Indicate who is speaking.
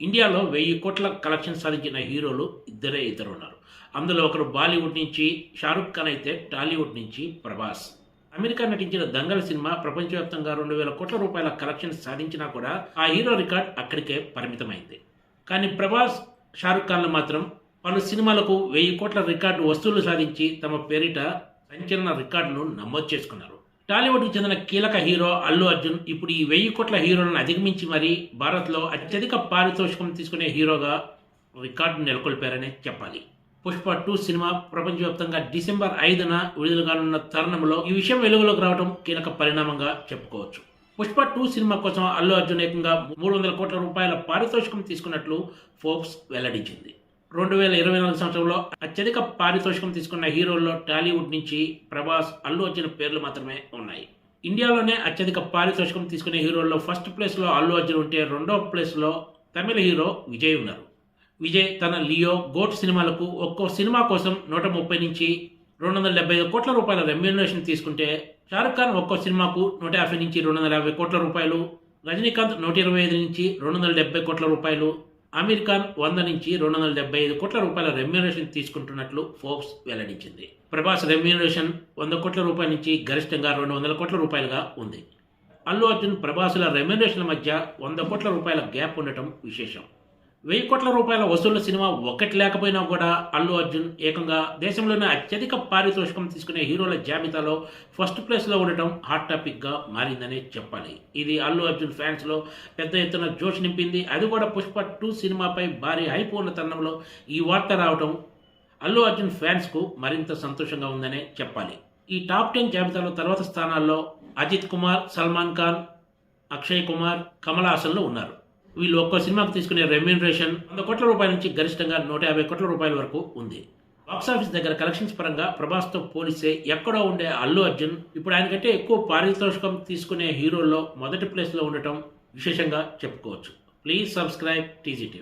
Speaker 1: ఇండియాలో వెయ్యి కోట్ల కలెక్షన్ సాధించిన హీరోలు ఇద్దరే ఇద్దరు ఉన్నారు అందులో ఒకరు బాలీవుడ్ నుంచి షారుఖ్ ఖాన్ అయితే టాలీవుడ్ నుంచి ప్రభాస్. అమెరికా నటించిన దంగల్ సినిమా ప్రపంచవ్యాప్తంగా రెండు వేల కోట్ల రూపాయల కలెక్షన్ సాధించినా కూడా ఆ హీరో రికార్డ్ అక్కడికే పరిమితమైంది. కానీ ప్రభాస్ షారుఖ్ ఖాన్లు మాత్రం పలు సినిమాలకు వెయ్యి కోట్ల రికార్డు వస్తువులు సాధించి తమ పేరిట సంచలన రికార్డును నమోదు చేసుకున్నారు. టాలీవుడ్కి చెందిన కీలక హీరో అల్లు అర్జున్ ఇప్పుడు ఈ వెయ్యి కోట్ల హీరోలను అధిగమించి మరీ భారత్లో అత్యధిక పారితోషికం తీసుకునే హీరోగా రికార్డు నెలకొల్పారనే చెప్పాలి. పుష్ప టూ సినిమా ప్రపంచవ్యాప్తంగా డిసెంబర్ ఐదున విడుదల కానున్న తరుణంలో ఈ విషయం వెలుగులోకి రావడం కీలక పరిణామంగా చెప్పుకోవచ్చు. పుష్ప టూ సినిమా కోసం అల్లు అర్జున్ ఏకంగా మూడు వందల కోట్ల రూపాయల పారితోషికం తీసుకున్నట్లు ఫోర్బ్స్ వెల్లడించింది. రెండు వేల ఇరవై నాలుగు సంవత్సరంలో అత్యధిక పారితోషికం తీసుకున్న హీరోల్లో టాలీవుడ్ నుంచి ప్రభాస్ అల్లు అర్జున్ పేర్లు మాత్రమే ఉన్నాయి. ఇండియాలోనే అత్యధిక పారితోషికం తీసుకునే హీరోల్లో ఫస్ట్ ప్లేస్లో అల్లు అర్జున్ ఉంటే రెండో ప్లేస్లో తమిళ హీరో విజయ్ ఉన్నారు. విజయ్ తన లియో గోట్ సినిమాలకు ఒక్కో సినిమా కోసం నూట ముప్పై నుంచి రెండు వందల డెబ్బై ఐదు కోట్ల రూపాయల రెమ్యూనరేషన్ తీసుకుంటే షారుఖ్ ఖాన్ ఒక్కో సినిమాకు నూట యాభై నుంచి రెండు వందల యాభై కోట్ల రూపాయలు రజనీకాంత్ నూట ఇరవై ఐదు నుంచి రెండు వందల డెబ్బై కోట్ల రూపాయలు అమీర్ ఖాన్ వంద నుంచి రెండు వందల డెబ్బై ఐదు కోట్ల రూపాయల రెమ్యూనరేషన్ తీసుకుంటున్నట్లు ఫోర్బ్స్ వెల్లడించింది. ప్రభాస్ రెమ్యూనరేషన్ వంద కోట్ల రూపాయల నుంచి గరిష్టంగా రెండు వందల కోట్ల రూపాయలుగా ఉంది. అల్లు అర్జున్ ప్రభాసుల రెమ్యూనరేషన్ల మధ్య వంద కోట్ల రూపాయల గ్యాప్ ఉండటం విశేషం. వెయ్యి కోట్ల రూపాయల వసూళ్ళ సినిమా ఒక్కటి లేకపోయినా కూడా అల్లు అర్జున్ ఏకంగా దేశంలోనే అత్యధిక పారితోషికం తీసుకునే హీరోల జాబితాలో ఫస్ట్ ప్లేస్లో ఉండటం హాట్ టాపిక్గా మారిందనే చెప్పాలి. ఇది అల్లు అర్జున్ ఫ్యాన్స్లో పెద్ద ఎత్తున జోష్ నింపింది. అది కూడా పుష్ప టూ సినిమాపై భారీ హైప్ ఉన్న తరుణంలో ఈ వార్త రావడం అల్లు అర్జున్ ఫ్యాన్స్కు మరింత సంతోషంగా ఉందనే చెప్పాలి. ఈ టాప్ టెన్ జాబితాలో తర్వాత స్థానాల్లో అజిత్ కుమార్ సల్మాన్ ఖాన్ అక్షయ్ కుమార్ కమల్ హాసన్లు ఉన్నారు. వీళ్ళు ఒక్కో సినిమాకు తీసుకునే రెమ్యూనరేషన్ వంద కోట్ల రూపాయల నుంచి గరిష్టంగా నూట యాభై కోట్ల రూపాయల వరకు ఉంది. బాక్సాఫీస్ దగ్గర కలెక్షన్స్ పరంగా ప్రభాస్తో పోలిస్తే ఎక్కడో ఉండే అల్లు అర్జున్ ఇప్పుడు ఆయనకంటే ఎక్కువ పారితోషికం తీసుకునే హీరోల్లో మొదటి ప్లేస్లో ఉండటం విశేషంగా చెప్పుకోవచ్చు. Please subscribe TGTV